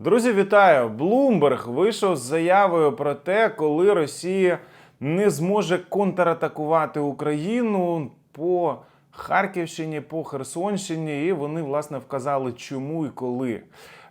Друзі, вітаю! Блумберг вийшов з заявою про те, коли Росія не зможе контратакувати Україну по Харківщині, по Херсонщині, і вони власне вказали, чому і коли.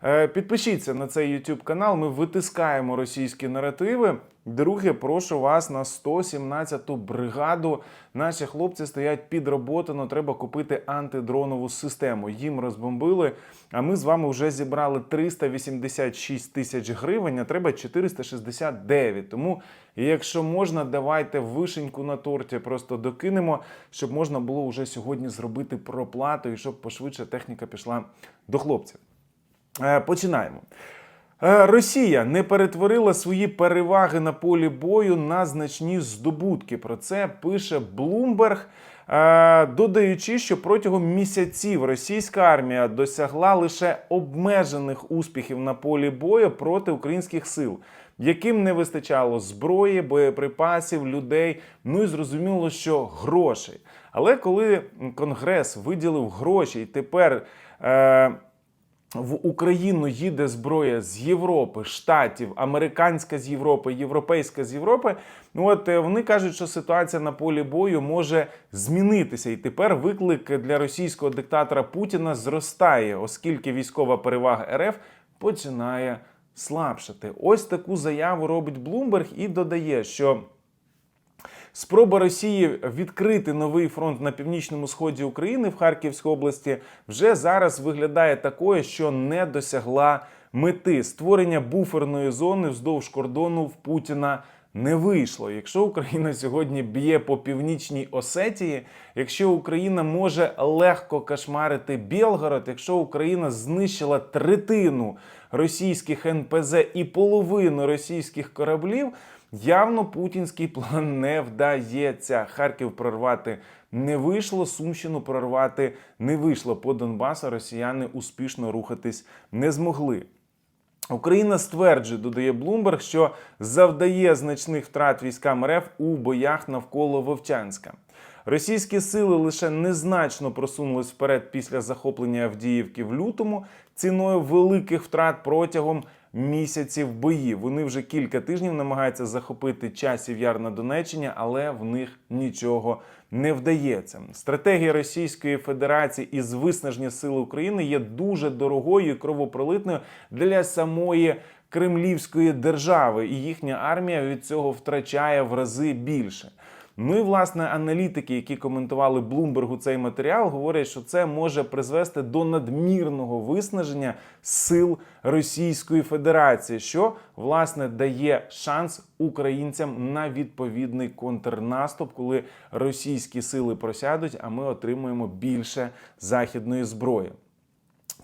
Е, Підпишіться на цей YouTube канал. Ми витискаємо російські наративи. Друге, прошу вас на 117-ту бригаду. Наші хлопці стоять під роботу. Треба купити антидронову систему. Їм розбомбили. А ми з вами вже зібрали 386 тисяч гривень. А треба 469. Тому, якщо можна, давайте вишеньку на торті просто докинемо, щоб можна було вже сьогодні зробити проплату і щоб пошвидше техніка пішла до хлопців. Е, Починаємо. Е, Росія не перетворила свої переваги на полі бою на значні здобутки. Про це пише Блумберг, е, додаючи, що протягом місяців російська армія досягла лише обмежених успіхів на полі бою проти українських сил, яким не вистачало зброї, боєприпасів, людей. Ну і зрозуміло, що грошей. Але коли Конгрес виділив гроші і тепер. В Україну їде зброя з Європи, Штатів, американська з Європи, європейська з Європи. Ну от е, вони кажуть, що ситуація на полі бою може змінитися, і тепер виклик для російського диктатора Путіна зростає, оскільки військова перевага РФ починає слабшати. Ось таку заяву робить Блумберг і додає, що. Спроба Росії відкрити новий фронт на північному сході України в Харківській області вже зараз виглядає такою, що не досягла мети створення буферної зони вздовж кордону в Путіна. Не вийшло. Якщо Україна сьогодні б'є по північній Осетії, якщо Україна може легко кошмарити Білгород, якщо Україна знищила третину російських НПЗ і половину російських кораблів, Явно путінський план не вдається. Харків прорвати не вийшло, Сумщину прорвати не вийшло. По Донбасу росіяни успішно рухатись не змогли. Україна стверджує, додає Блумберг, що завдає значних втрат військам РФ у боях навколо Вовчанська. Російські сили лише незначно просунулись вперед після захоплення Авдіївки в лютому ціною великих втрат протягом місяців боїв. Вони вже кілька тижнів намагаються захопити часів яр на Донеччині, але в них нічого не вдається. Стратегія Російської Федерації із виснаження сил України є дуже дорогою і кровопролитною для самої. Кремлівської держави, і їхня армія від цього втрачає в рази більше. Ну і власне аналітики, які коментували Блумбергу цей матеріал, говорять, що це може призвести до надмірного виснаження сил Російської Федерації, що власне дає шанс українцям на відповідний контрнаступ, коли російські сили просядуть, а ми отримуємо більше західної зброї.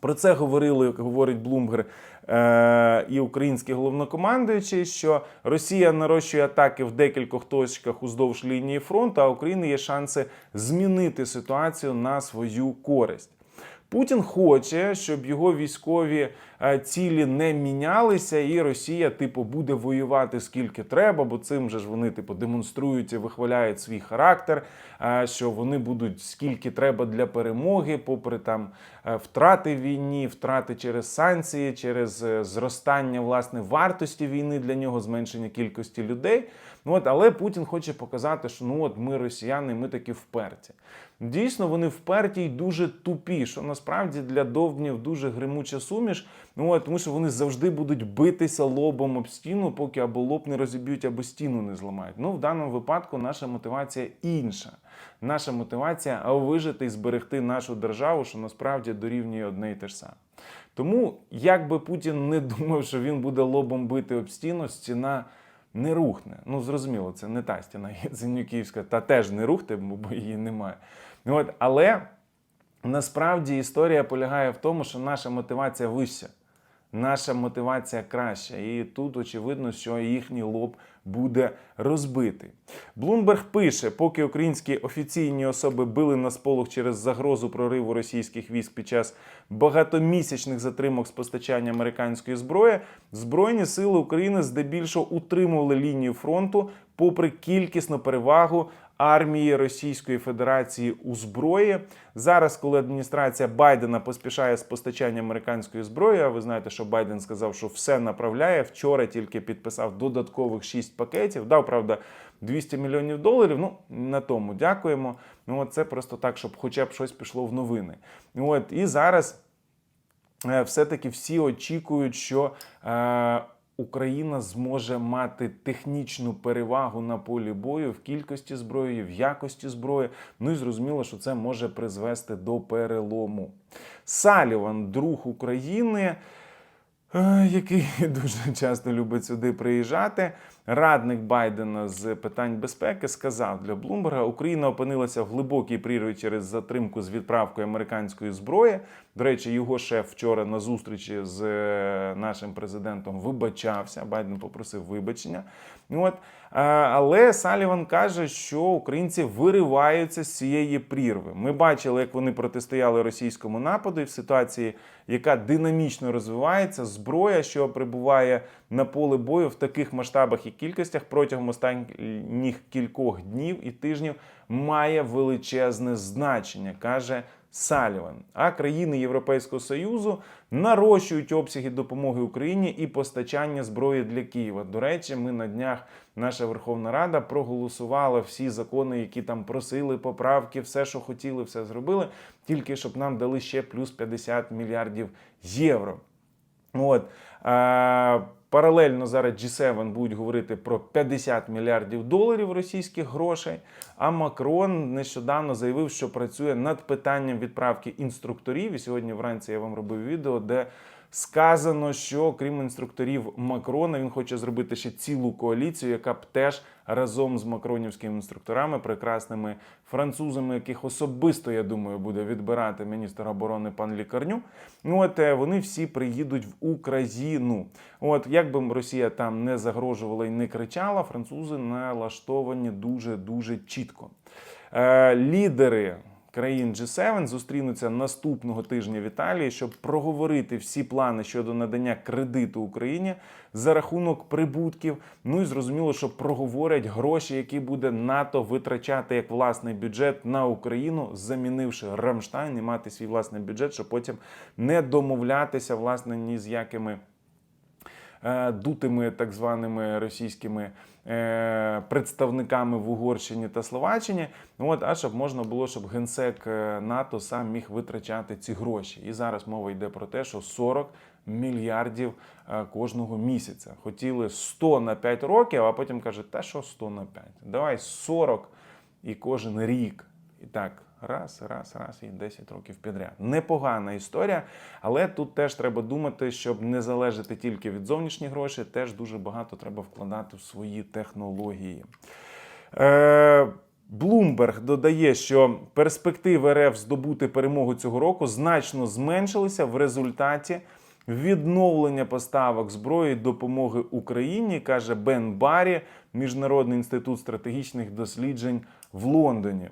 Про це говорили, говорить Блумбер е, і український головнокомандуючий, що Росія нарощує атаки в декількох точках уздовж лінії фронту, а України є шанси змінити ситуацію на свою користь. Путін хоче, щоб його військові е, цілі не мінялися, і Росія, типу, буде воювати скільки треба, бо цим же ж вони типу демонструють і вихваляють свій характер, е, що вони будуть скільки треба для перемоги, попри там е, втрати війні, втрати через санкції, через зростання власне вартості війни для нього, зменшення кількості людей. Ну от, але Путін хоче показати, що ну от ми росіяни, ми такі вперті. Дійсно, вони вперті й дуже тупі, що насправді для довбнів дуже гримуча суміш. Ну тому що вони завжди будуть битися лобом об стіну, поки або лоб не розіб'ють, або стіну не зламають. Ну в даному випадку наша мотивація інша. Наша мотивація вижити і зберегти нашу державу, що насправді дорівнює одне і те ж саме. Тому, як би Путін не думав, що він буде лобом бити об стіну, стіна не рухне. Ну, зрозуміло, це не та стіна Яценюківська, та теж не рухне, бо її немає. От, але насправді історія полягає в тому, що наша мотивація вища, наша мотивація краща. І тут очевидно, що їхній лоб буде розбитий. Блумберг пише, поки українські офіційні особи били на сполох через загрозу прориву російських військ під час багатомісячних затримок з постачання американської зброї, Збройні сили України здебільшого утримували лінію фронту попри кількісну перевагу армії Російської Федерації у зброї. Зараз, коли адміністрація Байдена поспішає з постачанням американської зброї, а ви знаєте, що Байден сказав, що все направляє. Вчора тільки підписав додаткових 6 пакетів. Дав правда 200 мільйонів доларів. Ну на тому дякуємо. Ну от це просто так, щоб хоча б щось пішло в новини. От і зараз е, все-таки всі очікують, що е, Україна зможе мати технічну перевагу на полі бою в кількості зброї, в якості зброї. Ну і зрозуміло, що це може призвести до перелому. Саліван, друг України. е, Який дуже часто любить сюди приїжджати, радник Байдена з питань безпеки сказав для Блумберга, Україна опинилася в глибокій прірві через затримку з відправкою американської зброї. До речі, його шеф вчора на зустрічі з е, нашим президентом вибачався. Байден попросив вибачення. От. Але Саліван каже, що українці вириваються з цієї прірви. Ми бачили, як вони протистояли російському нападу, і в ситуації, яка динамічно розвивається, зброя, що прибуває на поле бою в таких масштабах і кількостях протягом останніх кількох днів і тижнів, має величезне значення, каже Саліван. А країни Європейського Союзу нарощують обсяги допомоги Україні і постачання зброї для Києва. До речі, ми на днях наша Верховна Рада проголосувала всі закони, які там просили поправки, все, що хотіли, все зробили, тільки щоб нам дали ще плюс 50 мільярдів євро. От. Паралельно зараз G7 будуть говорити про 50 мільярдів доларів російських грошей. А Макрон нещодавно заявив, що працює над питанням відправки інструкторів. І сьогодні вранці я вам робив відео, де сказано, що крім інструкторів Макрона, він хоче зробити ще цілу коаліцію, яка б теж разом з макронівськими інструкторами, прекрасними французами, яких особисто, я думаю, буде відбирати міністр оборони пан Лікарню. Ну от е, вони всі приїдуть в Україну. От як би Росія там не загрожувала і не кричала, французи налаштовані дуже дуже чітко. Е, лідери країн G7 зустрінуться наступного тижня в Італії, щоб проговорити всі плани щодо надання кредиту Україні за рахунок прибутків. Ну і зрозуміло, що проговорять гроші, які буде НАТО витрачати як власний бюджет на Україну, замінивши Рамштайн і мати свій власний бюджет, щоб потім не домовлятися власне ні з якими дутими так званими російськими е, представниками в Угорщині та Словаччині. Ну, От, а щоб можна було, щоб генсек е, НАТО сам міг витрачати ці гроші. І зараз мова йде про те, що 40 мільярдів е, кожного місяця. Хотіли 100 на 5 років, а потім кажуть, та що 100 на 5? Давай 40 і кожен рік. І так, раз, раз, раз, і 10 років підряд. Непогана історія, але тут теж треба думати, щоб не залежати тільки від зовнішніх грошей, теж дуже багато треба вкладати в свої технології. Е, Блумберг додає, що перспективи РФ здобути перемогу цього року значно зменшилися в результаті відновлення поставок зброї допомоги Україні, каже Бен Баррі, Міжнародний інститут стратегічних досліджень в Лондоні.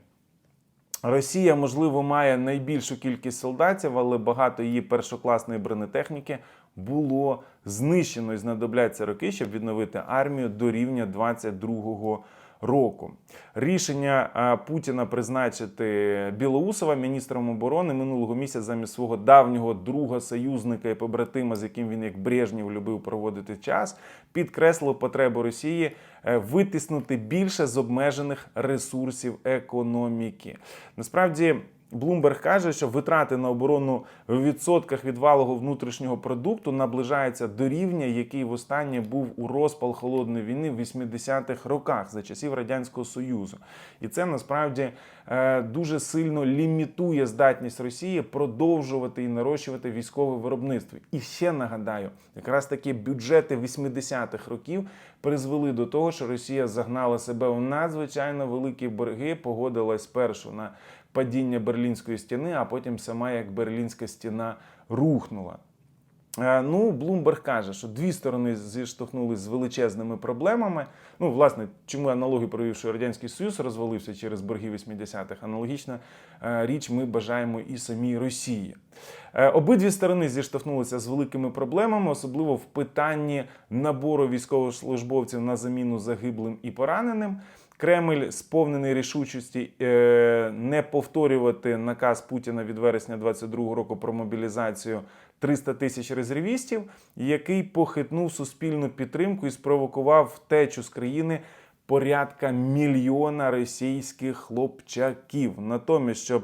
Росія, можливо, має найбільшу кількість солдатів, але багато її першокласної бронетехніки було знищено і знадобляться роки, щоб відновити армію до рівня 22-го року. Рішення Путіна призначити Білоусова міністром оборони минулого місяця замість свого давнього друга союзника і побратима, з яким він як Брежнєв любив проводити час, підкреслило потребу Росії е, витиснути більше з обмежених ресурсів економіки. Насправді. Блумберг каже, що витрати на оборону в відсотках від валового внутрішнього продукту наближаються до рівня, який востаннє був у розпал холодної війни в 80-х роках за часів радянського союзу, і це насправді е, дуже сильно лімітує здатність Росії продовжувати і нарощувати військове виробництво. І ще нагадаю, якраз такі бюджети 80-х років призвели до того, що Росія загнала себе у надзвичайно великі борги, погодилась спершу на падіння Берлінської стіни, а потім сама як Берлінська стіна рухнула. Е, Ну, Блумберг каже, що дві сторони зіштовхнулися з величезними проблемами. Ну, власне, чому аналогію провів, що Радянський Союз розвалився через борги 80-х. Аналогічна е, річ ми бажаємо і самій Росії. Е, Обидві сторони зіштовхнулися з великими проблемами, особливо в питанні набору військовослужбовців на заміну загиблим і пораненим. Кремль сповнений рішучості е, не повторювати наказ Путіна від вересня 22 року про мобілізацію 300 тисяч резервістів, який похитнув суспільну підтримку і спровокував втечу з країни порядка мільйона російських хлопчаків. Натомість, щоб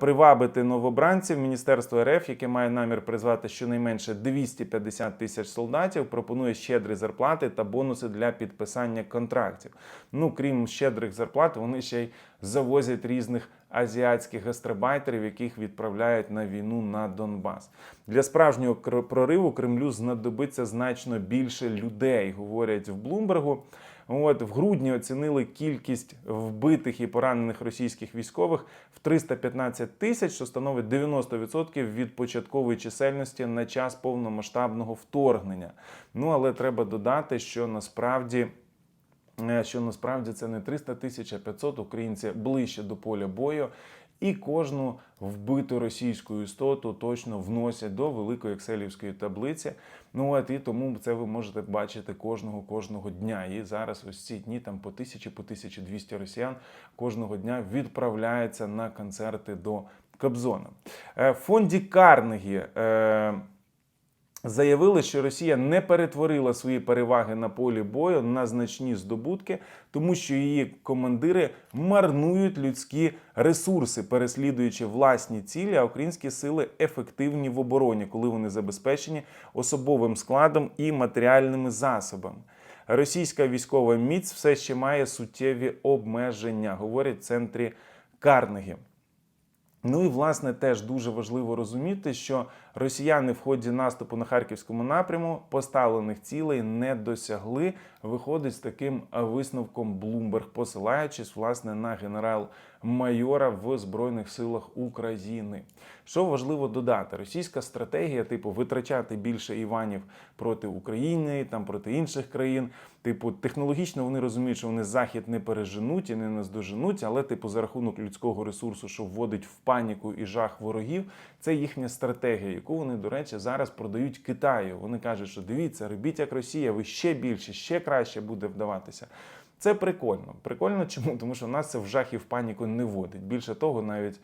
привабити новобранців, Міністерство РФ, яке має намір призвати щонайменше 250 тисяч солдатів, пропонує щедрі зарплати та бонуси для підписання контрактів. Ну, крім щедрих зарплат, вони ще й завозять різних азіатських гастробайтерів, яких відправляють на війну на Донбас. Для справжнього прориву Кремлю знадобиться значно більше людей, говорять в Блумбергу. От в грудні оцінили кількість вбитих і поранених російських військових в 315 тисяч, що становить 90% від початкової чисельності на час повномасштабного вторгнення. Ну але треба додати, що насправді. е, Що насправді це не 300 тисяч, а 500 українці ближче до поля бою, і кожну вбиту російську істоту точно вносять до великої екселівської таблиці. Ну от і тому це ви можете бачити кожного кожного дня. І зараз ось ці дні там по тисячі, по 1200 росіян кожного дня відправляється на концерти до Кобзона. Е, фонді Карнегі. Заявили, що Росія не перетворила свої переваги на полі бою на значні здобутки, тому що її командири марнують людські ресурси, переслідуючи власні цілі, а українські сили ефективні в обороні, коли вони забезпечені особовим складом і матеріальними засобами. Російська військова міць все ще має суттєві обмеження, говорять в центрі Карнегі. Ну і власне теж дуже важливо розуміти, що росіяни в ході наступу на харківському напряму поставлених цілей не досягли. Виходить з таким висновком Блумберг, посилаючись власне на генерал-майора в Збройних силах України. Що важливо додати, російська стратегія, типу, витрачати більше Іванів проти України, там проти інших країн. Типу, технологічно вони розуміють, що вони захід не переженуть і не наздоженуть, але типу за рахунок людського ресурсу, що вводить в паніку і жах ворогів, це їхня стратегія, яку вони, до речі, зараз продають Китаю. Вони кажуть, що дивіться, робіть як Росія, ви ще більше, ще краще буде вдаватися. Це прикольно. Прикольно чому? Тому що нас це в жах і в паніку не вводить. Більше того, навіть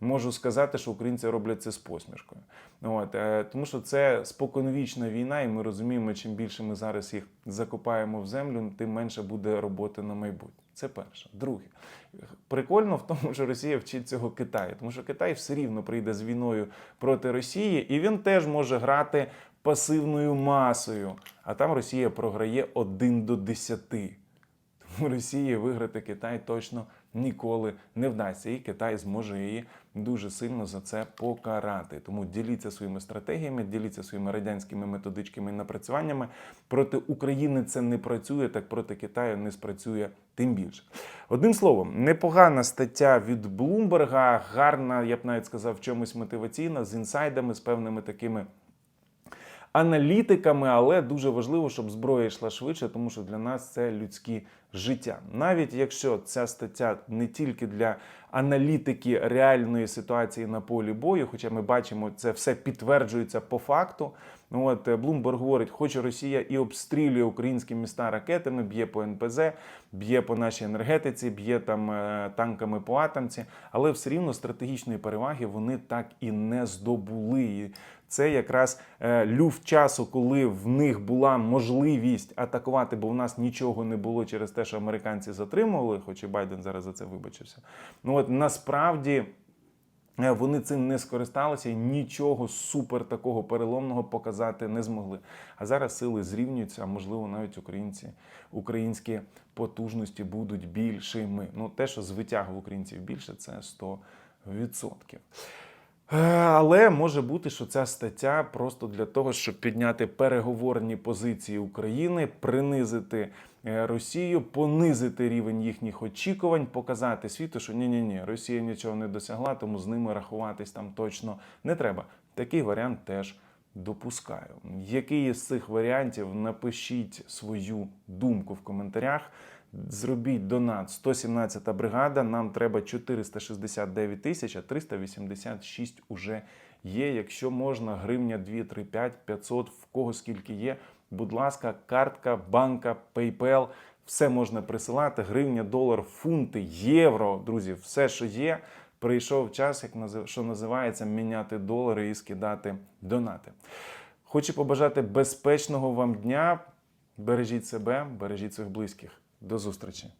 можу сказати, що українці роблять це з посмішкою. От, е, тому що це споконвічна війна, і ми розуміємо, чим більше ми зараз їх закопаємо в землю, тим менше буде роботи на майбутнє. Це перше. Друге, прикольно в тому, що Росія вчить цього Китаю, тому що Китай все рівно прийде з війною проти Росії, і він теж може грати пасивною масою. А там Росія програє 1 до 10. Тому Росії виграти Китай точно ніколи не вдасться, і Китай зможе її дуже сильно за це покарати. Тому діліться своїми стратегіями, діліться своїми радянськими методичками і напрацюваннями. Проти України це не працює, так проти Китаю не спрацює тим більше. Одним словом, непогана стаття від Блумберга, гарна, я б навіть сказав, чомусь мотиваційна, з інсайдами, з певними такими аналітиками, але дуже важливо, щоб зброя йшла швидше, тому що для нас це людські життя. Навіть якщо ця стаття не тільки для аналітики реальної ситуації на полі бою, хоча ми бачимо, це все підтверджується по факту. Ну, От Блумберг говорить, хоч Росія і обстрілює українські міста ракетами, б'є по НПЗ, б'є по нашій енергетиці, б'є там е, танками по атомці, але все рівно стратегічної переваги вони так і не здобули. І це якраз е, люфт часу, коли в них була можливість атакувати, бо в нас нічого не було через те, що американці затримували, хоч і Байден зараз за це вибачився. Ну от насправді. Е, Вони цим не скористалися і нічого супер такого переломного показати не змогли. А зараз сили зрівнюються, а можливо, навіть українці, українські потужності будуть більшими. Ну, те, що з в українців більше, це 100%. Е, Але може бути, що ця стаття просто для того, щоб підняти переговорні позиції України, принизити е, Росію, понизити рівень їхніх очікувань, показати світу, що ні, ні, ні, Росія нічого не досягла, тому з ними рахуватись там точно не треба. Такий варіант теж допускаю. Який із цих варіантів напишіть свою думку в коментарях. Зробіть донат 117 бригада. Нам треба 469 тисяч, а 386 уже є. Якщо можна, гривня 2, 3, 5, 500, в кого скільки є. Будь ласка, картка, банка, PayPal. Все можна присилати: гривня, долар, фунти, євро. Друзі, все, що є. Прийшов час, як що називається, міняти долари і скидати донати. Хочу побажати безпечного вам дня. Бережіть себе, бережіть своїх близьких. До зустрічі!